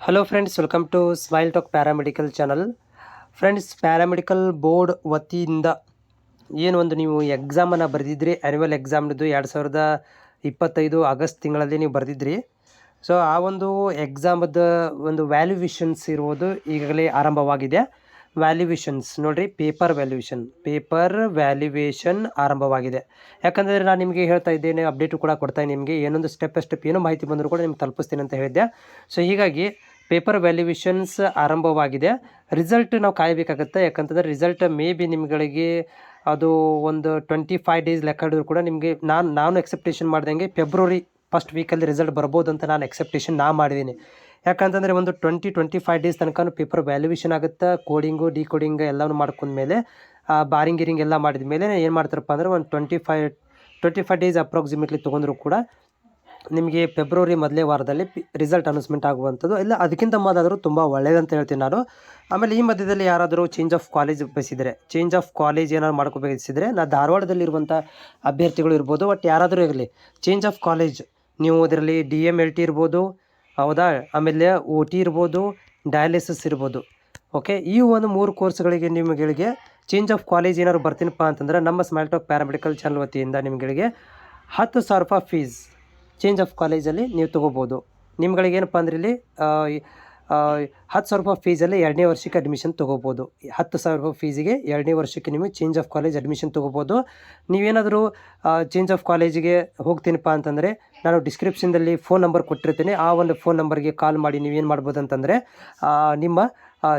Hello friends welcome to smile talk paramedical channel friends paramedical board ವತಿಯಿಂದ ಏನು ಒಂದು ನೀವು ಎಕ್ಸಾಮನ್ನು ಬರೆದಿದ್ರಿ? ಆ್ಯನ್ಯುವಲ್ ಎಕ್ಸಾಮ್ದು ಎರಡು ಸಾವಿರದ ಇಪ್ಪತ್ತೈದು ಆಗಸ್ಟ್ ತಿಂಗಳಲ್ಲಿ ನೀವು ಬರೆದಿದ್ರಿ. ಸೊ ಆ ಒಂದು ಎಕ್ಸಾಮದ ಒಂದು ವ್ಯಾಲ್ಯೂವಿಷನ್ಸ್ ಇರುವುದು ಈಗಾಗಲೇ ಆರಂಭವಾಗಿದೆ. ವ್ಯಾಲ್ಯುವೇಷನ್ಸ್ ನೋಡಿರಿ ಪೇಪರ್ ವ್ಯಾಲ್ಯುವೇಷನ್ ಪೇಪರ್ ವ್ಯಾಲ್ಯುವೇಷನ್ ಆರಂಭವಾಗಿದೆ. ಯಾಕಂದರೆ ನಾನು ನಿಮಗೆ ಹೇಳ್ತಾ ಇದ್ದೇನೆ ಅಪ್ಡೇಟು ಕೂಡ ಕೊಡ್ತಾ ಇದ್ದೀನಿ ನಿಮಗೆ. ಏನೊಂದು ಸ್ಟೆಪ್ ಬೈ ಸ್ಟೆಪ್ ಏನೋ ಮಾಹಿತಿ ಬಂದರೂ ಕೂಡ ನಿಮ್ಗೆ ತಲುಪಿಸ್ತೀನಿ ಅಂತ ಹೇಳಿದ್ದೆ ಸೊ ಹೀಗಾಗಿ ಪೇಪರ್ ವ್ಯಾಲ್ಯುವೇಷನ್ಸ್ ಆರಂಭವಾಗಿದೆ. ರಿಸಲ್ಟ್ ನಾವು ಕಾಯಬೇಕಾಗುತ್ತೆ. ಯಾಕಂತಂದರೆ ರಿಸಲ್ಟ್ ಮೇ ಬಿ ನಿಮ್ಗಳಿಗೆ ಅದು ಒಂದು ಟ್ವೆಂಟಿ ಫೈವ್ ಡೇಸ್ ಲೆಕ್ಕ ಹಿಡಿದ್ರು ಕೂಡ ನಿಮಗೆ ನಾನು ನಾನು ಎಕ್ಸೆಪ್ಟೇಷನ್ ಮಾಡ್ದಂಗೆ ಫೆಬ್ರವರಿ ಫಸ್ಟ್ ವೀಕಲ್ಲಿ ರಿಸಲ್ಟ್ ಬರ್ಬೋದು ಅಂತ ನಾನು ಎಕ್ಸೆಪ್ಟೇಷನ್ ನಾ ಮಾಡಿದ್ದೀನಿ. ಯಾಕಂತಂದರೆ ಒಂದು ಟ್ವೆಂಟಿ ಟ್ವೆಂಟಿ ಫೈವ್ ಡೇಸ್ ತನಕ ಪೇಪರ್ ವ್ಯಾಲ್ಯೂಯೇಷನ್ ಆಗುತ್ತೆ ಕೋಡಿಂಗು ಡಿ ಡಿಕೋಡಿಂಗ್ ಎಲ್ಲನೂ ಮಾಡ್ಕೊಂಡ್ಮೇಲೆ ಬಾರಿಂಗ್, ಗಿರಿಂಗ್ ಎಲ್ಲ ಮಾಡಿದ ಮೇಲೆ ಏನು ಮಾಡ್ತಾರಪ್ಪ ಅಂದರೆ ಒಂದು twenty five twenty five days approximately ತೊಗೊಂಡ್ರು ಕೂಡ ನಿಮಗೆ ಫೆಬ್ರವರಿ ಮೊದಲೇ ವಾರದಲ್ಲಿ ರಿಸಲ್ಟ್ ಅನೌನ್ಸ್ಮೆಂಟ್ ಆಗುವಂಥದ್ದು. ಇಲ್ಲ, ಅದಕ್ಕಿಂತ ಮೊದಲಾದರೂ ತುಂಬ ಒಳ್ಳೆಯದಂತ ಹೇಳ್ತೀನಿ ನಾನು. ಆಮೇಲೆ ಈ ಮಧ್ಯದಲ್ಲಿ ಯಾರಾದರೂ ಚೇಂಜ್ ಆಫ್ ಕಾಲೇಜ್ ಬಯಸಿದರೆ ಚೇಂಜ್ ಆಫ್ ಕಾಲೇಜ್ ಏನಾದ್ರು ಮಾಡ್ಕೋಬೇಕಿಸಿದರೆ ನಾ ಧಾರವಾಡದಲ್ಲಿರುವಂಥ ಅಭ್ಯರ್ಥಿಗಳು ಇರ್ಬೋದು ಬಟ್ ಯಾರಾದರೂ ಇರಲಿ ಚೇಂಜ್ ಆಫ್ ಕಾಲೇಜ್ ನೀವು ಅದರಲ್ಲಿ ಡಿ ಎಂ ಎಲ್ ಟಿ ಇರ್ಬೋದು ಹೌದಾ? ಆಮೇಲೆ ಓ ಟಿ ಇರ್ಬೋದು ಡಯಾಲಿಸಿಸ್ ಇರ್ಬೋದು. ಓಕೆ ಈ ಒಂದು ಮೂರು ಕೋರ್ಸ್ಗಳಿಗೆ ನಿಮಗಳಿಗೆ ಚೇಂಜ್ ಆಫ್ ಕಾಲೇಜ್ ಏನಾದ್ರು ಬರ್ತೀನಪ್ಪ ಅಂತಂದ್ರೆ ನಮ್ಮ ಸ್ಮೈಲ್ ಟಾಕ್ ಪ್ಯಾರಾಮೆಡಿಕಲ್ ಚಾನಲ್ ವತಿಯಿಂದ ನಿಮ್ಗಳಿಗೆ ಹತ್ತು ಸಾವಿರ ರೂಪಾಯಿ ಫೀಸ್ ಚೇಂಜ್ ಆಫ್ ಕಾಲೇಜಲ್ಲಿ ನೀವು ತೊಗೋಬೋದು. ನಿಮ್ಗಳಿಗೆ ಏನಪ್ಪ ಅಂದ್ರೆ ಇಲ್ಲಿ ಹತ್ತು ಸಾವಿರ ರೂಪಾಯಿ ಫೀಸಲ್ಲಿ ಎರಡನೇ ವರ್ಷಕ್ಕೆ ಅಡ್ಮಿಷನ್ ತೊಗೋಬೋದು. ಹತ್ತು ಸಾವಿರ ರೂಪಾಯಿ ಫೀಸಿಗೆ ಎರಡನೇ ವರ್ಷಕ್ಕೆ ನಿಮಗೆ ಚೇಂಜ್ ಆಫ್ ಕಾಲೇಜ್ ಅಡ್ಮಿಷನ್ ತೊಗೋಬೋದು. ನೀವೇನಾದರೂ ಚೇಂಜ್ ಆಫ್ ಕಾಲೇಜಿಗೆ ಹೋಗ್ತೀನಪ್ಪ ಅಂತಂದರೆ ನಾನು ಡಿಸ್ಕ್ರಿಪ್ಷನ್ದಲ್ಲಿ ಫೋನ್ ನಂಬರ್ ಕೊಟ್ಟಿರ್ತೀನಿ. ಆ ಒಂದು ಫೋನ್ ನಂಬರ್ಗೆ ಕಾಲ್ ಮಾಡಿ ನೀವೇನು ಮಾಡ್ಬೋದು ಅಂತಂದರೆ ನಿಮ್ಮ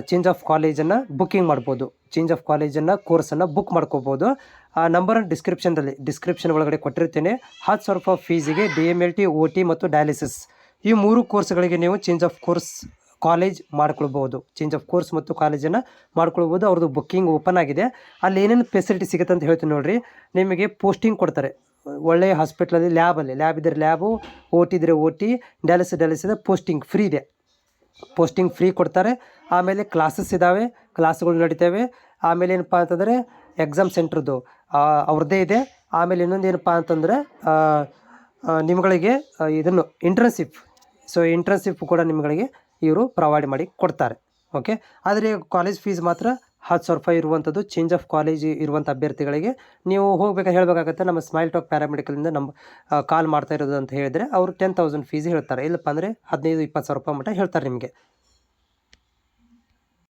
ಚೇಂಜ್ ಆಫ್ ಕಾಲೇಜನ್ನು ಬುಕ್ಕಿಂಗ್ ಮಾಡ್ಬೋದು. ಚೇಂಜ್ ಆಫ್ ಕಾಲೇಜನ್ನು ಕೋರ್ಸನ್ನು ಬುಕ್ ಮಾಡ್ಕೋಬೋದು. ಆ ನಂಬರನ್ನು ಡಿಸ್ಕ್ರಿಪ್ಷನ್ದಲ್ಲಿ ಡಿಸ್ಕ್ರಿಪ್ಷನ್ ಒಳಗಡೆ ಕೊಟ್ಟಿರ್ತೇನೆ. ಹತ್ತು ಸಾವಿರ ರೂಪಾಯಿ ಫೀಸಿಗೆ D M L T O T ಮತ್ತು ಡಯಾಲಿಸಿಸ್ ಈ ಮೂರು ಕೋರ್ಸ್ಗಳಿಗೆ ನೀವು ಚೇಂಜ್ ಆಫ್ ಕೋರ್ಸ್ ಕಾಲೇಜ್ ಮಾಡ್ಕೊಳ್ಬೋದು ಚೇಂಜ್ ಆಫ್ ಕೋರ್ಸ್ ಮತ್ತು ಕಾಲೇಜನ್ನು ಮಾಡ್ಕೊಳ್ಬೋದು ಅವ್ರದ್ದು ಬುಕ್ಕಿಂಗ್ ಓಪನ್ ಆಗಿದೆ. ಅಲ್ಲಿ ಏನೇನು ಫೆಸಿಲಿಟಿ ಸಿಗುತ್ತೆ ಅಂತ ಹೇಳ್ತೀನಿ ನೋಡಿರಿ. ನಿಮಗೆ ಪೋಸ್ಟಿಂಗ್ ಕೊಡ್ತಾರೆ. ಒಳ್ಳೆಯ ಹಾಸ್ಪಿಟ್ಲಲ್ಲಿ ಲ್ಯಾಬಲ್ಲಿ ಲ್ಯಾಬ್ ಇದ್ದರೆ ಲ್ಯಾಬು ಓ ಟಿ ಡ್ಯಾಲಿಸ್ ಡಯಾಲಿಸಿಸ್ ಡಯಾಲಿಸಿಸ್ ಪೋಸ್ಟಿಂಗ್ ಫ್ರೀ ಇದೆ. ಪೋಸ್ಟಿಂಗ್ ಫ್ರೀ ಕೊಡ್ತಾರೆ. ಆಮೇಲೆ ಕ್ಲಾಸಸ್ ಇದ್ದಾವೆ ಕ್ಲಾಸ್ಗಳು ನಡೀತವೆ. ಆಮೇಲೆ ಏನಪ್ಪ ಅಂತಂದರೆ ಎಕ್ಸಾಮ್ ಸೆಂಟ್ರದ್ದು ಅವ್ರದ್ದೇ ಇದೆ. ಆಮೇಲೆ ಇನ್ನೊಂದು ಏನಪ್ಪ ಅಂತಂದರೆ ನಿಮ್ಗಳಿಗೆ ಇದನ್ನು ಇಂಟರ್ನ್ಶಿಪ್ ಸೊ ಇಂಟರ್ನ್ಶಿಪ್ ಕೂಡ ನಿಮ್ಗಳಿಗೆ ಇವರು ಪ್ರೊವೈಡ್ ಮಾಡಿ ಕೊಡ್ತಾರೆ ಓಕೆ ಆದರೆ ಕಾಲೇಜ್ ಫೀಸ್ ಮಾತ್ರ ಹತ್ತು ಸಾವಿರ ರೂಪಾಯಿ ಇರುವಂಥದ್ದು ಚೇಂಜ್ ಆಫ್ ಕಾಲೇಜ್ ಇರುವಂಥ ಅಭ್ಯರ್ಥಿಗಳಿಗೆ. ನೀವು ಹೋಗ್ಬೇಕಾದ್ರೆ ಹೇಳಬೇಕಾಗತ್ತೆ, ನಮ್ಮ ಸ್ಮೈಲ್ ಟಾಕ್ ಪ್ಯಾರಾಮೆಡಿಕಲಿಂದ ನಮ್ಮ ಕಾಲ್ ಮಾಡ್ತಾ ಇರೋದು ಅಂತ ಹೇಳಿದರೆ ಅವರು ಟೆನ್ ತೌಸಂಡ್ ಫೀಸ್ ಹೇಳ್ತಾರೆ. ಇಲ್ಲಪ್ಪ ಅಂದರೆ ಹದಿನೈದು, ಇಪ್ಪತ್ತು ಸಾವಿರ ರೂಪಾಯಿ ಮಟ್ಟ ಹೇಳ್ತಾರೆ ನಿಮಗೆ.